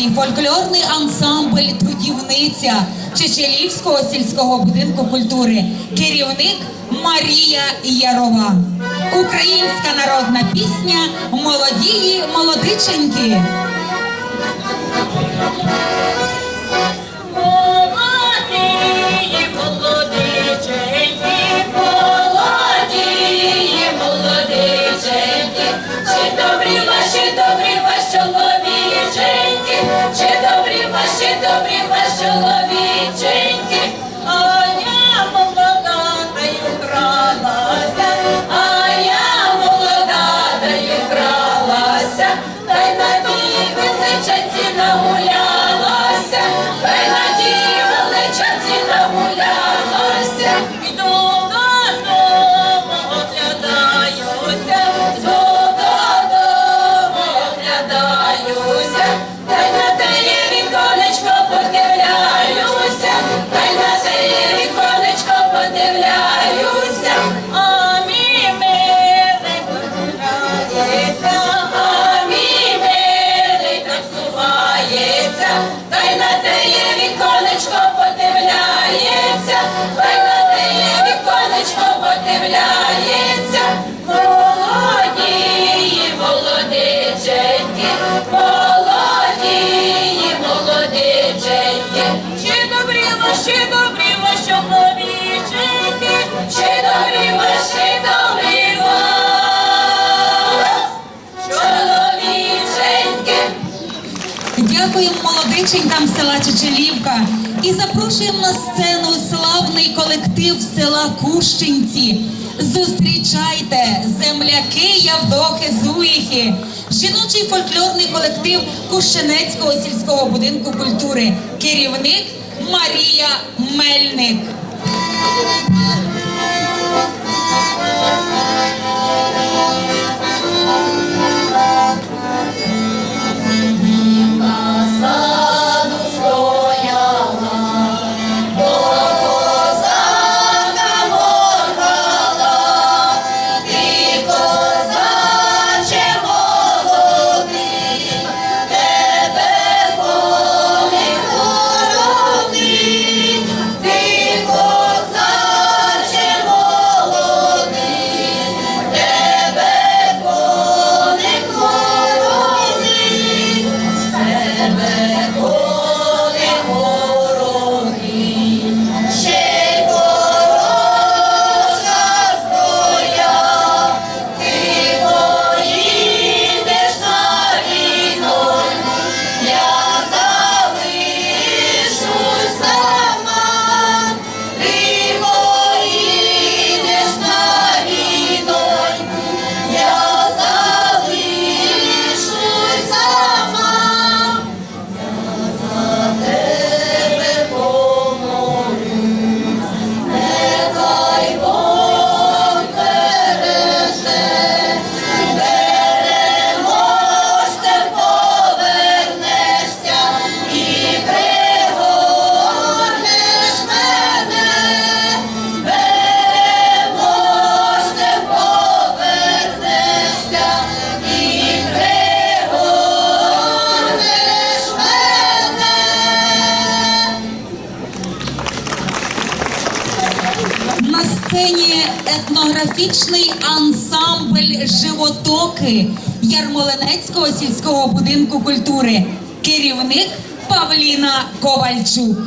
жіночий фольклорний ансамбль Трудівниця Чечелівського сільського будинку культури. Керівник Марія Ярова. Українська народна пісня Молодії молодиченьки. Молодиченькам села Чечелівка і запрошуємо на сцену славний колектив села Кущенці. Зустрічайте земляки Явдохи Зуїхи, жіночий фольклорний колектив Кущенецького сільського будинку культури. Керівник Марія Мельник. Етнографічний ансамбль Животоки Ярмолинецького сільського будинку культури. Керівник Павліна Ковальчук.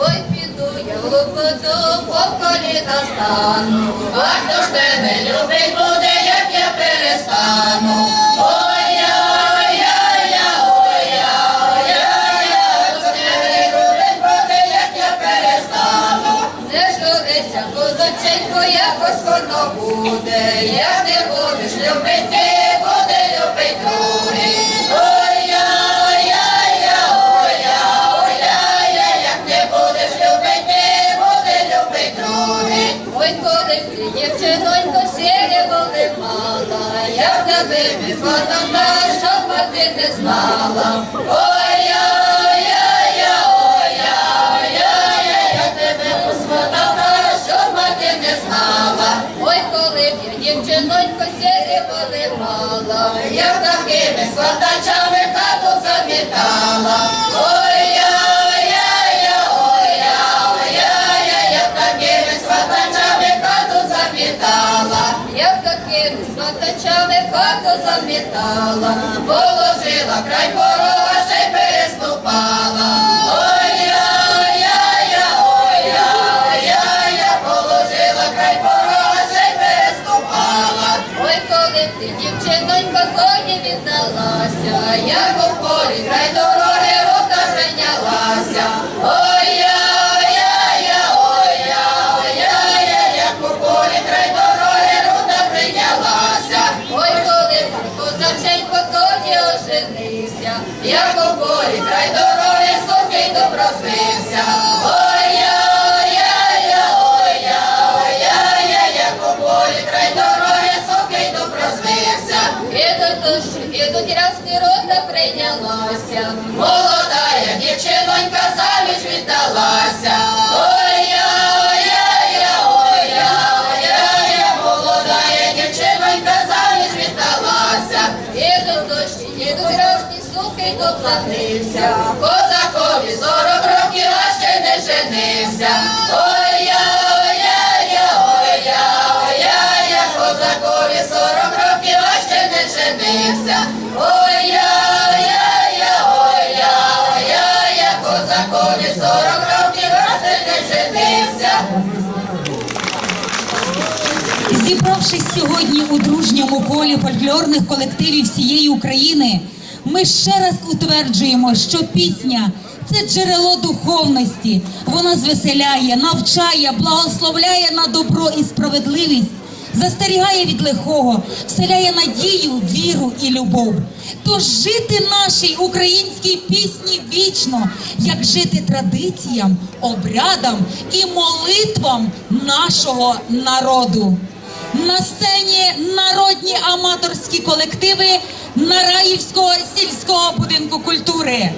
Ой, піду я в лопоту, по коліна стану. А хто ж тебе любить буде, як я перестану? Ой, якось буде, як не будеш любити, ти, буде любить другий. Ой, я, ой, я, я, ой, я, ой, я, я, як не будеш любити, буде любить другий. Ой, коли ти, дівчинонько, сірево не мала, як на вибі фотота, щоб ти не знала. Ой, такими сватачами хату замітала. Ой-я, ой-я, ой-я, ой-я, я такими сватачами хату замітала. Я такими сватачами хату завітала. Положила край порога, ще переступала. Як у полі край дороги рота прийнялася. Ой-я, ой-я, ой-я, ой-я, як у полі дороги рота прийнялася. Ой, коли козаченько тоді оженився, як у полі дороги сухий доброзвився. Ідуть дощі, ідуть рясти рота прийнялася. Молодая дівчинонька заміж віддалася. Ой-я, ой-я, ой-я, ой-я, молодая дівчинонька заміж віддалася. Ідуть дощі, ідуть рясти, сухий доплатився. Козакові сорок років, а ще не женився. Зібравшись сьогодні у дружньому колі фольклорних колективів всієї України, ми ще раз утверджуємо, що пісня це джерело духовності. Вона звеселяє, навчає, благословляє на добро і справедливість, застерігає від лихого, вселяє надію, віру і любов. Тож жити нашій українській пісні вічно, як жити традиціям, обрядам і молитвам нашого народу. На сцені народні аматорські колективи Нараївського сільського будинку культури.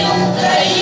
Україні!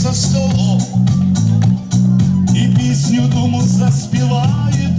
за столом, і пісню думу заспіває.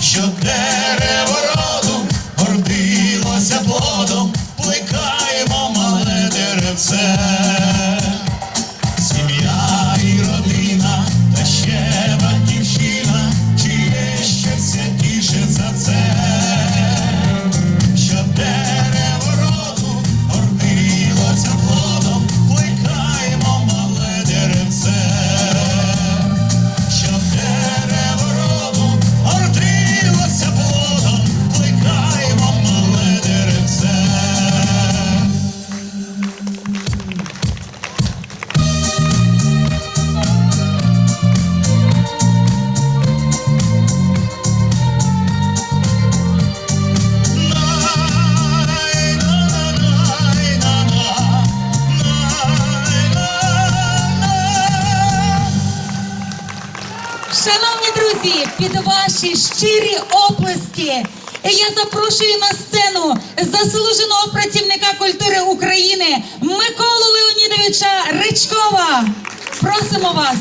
Şükrederim ваші щирі оплески я запрошую на сцену заслуженого працівника культури України Миколу Леонідовича Ричкова. Просимо вас.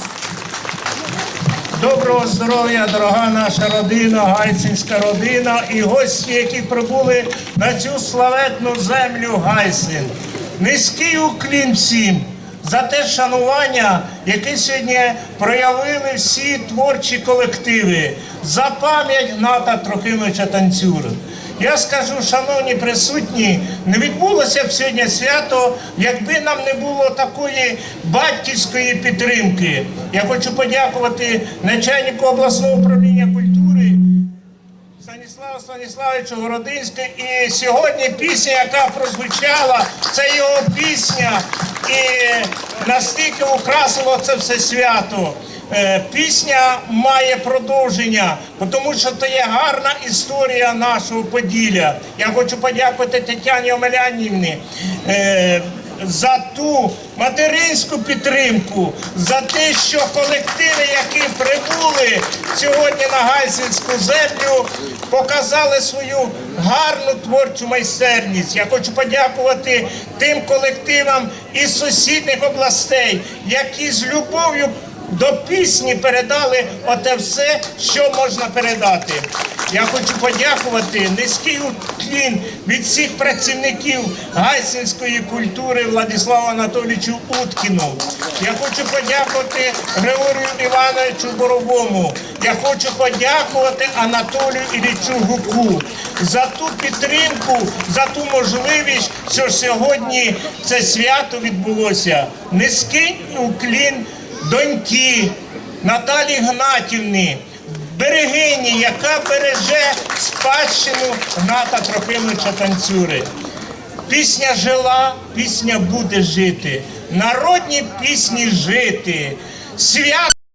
Доброго здоров'я, дорога наша родина, гайсинська родина і гості, які прибули на цю славетну землю Гайсин. Низький уклін всім за те шанування, яке сьогодні проявили всі творчі колективи, за пам'ять Гната Трохимовича Танцюра. Я скажу, шановні присутні, не відбулося б сьогодні свято, якби нам не було такої батьківської підтримки. Я хочу подякувати начальнику обласного управління культури Станіславу Станіславовичу Городинському. І сьогодні пісня, яка прозвучала, це його пісня. І настільки украсило це все свято. Е, Пісня має продовження, тому що це є гарна історія нашого Поділля. Я хочу подякувати Тетяні Омелянівні е, за ту материнську підтримку, за те, що колективи, які прибули сьогодні на Гайсинську землю, показали свою гарну творчу майстерність. Я хочу подякувати тим колективам із сусідніх областей, які з любов'ю до пісні передали оте все, що можна передати. Я хочу подякувати низький уклін від всіх працівників гайсинської культури Владиславу Анатолійовичу Уткіну. Я хочу подякувати Григорію Івановичу Боровому. Я хочу подякувати Анатолію Іллічу Гуку за ту підтримку, за ту можливість, що сьогодні це свято відбулося. Низький уклін доньки Наталі Гнатівни, берегині, яка береже спадщину Гната Трофимовича Танцюри. Пісня жила, пісня буде жити. Народні пісні жити. Свято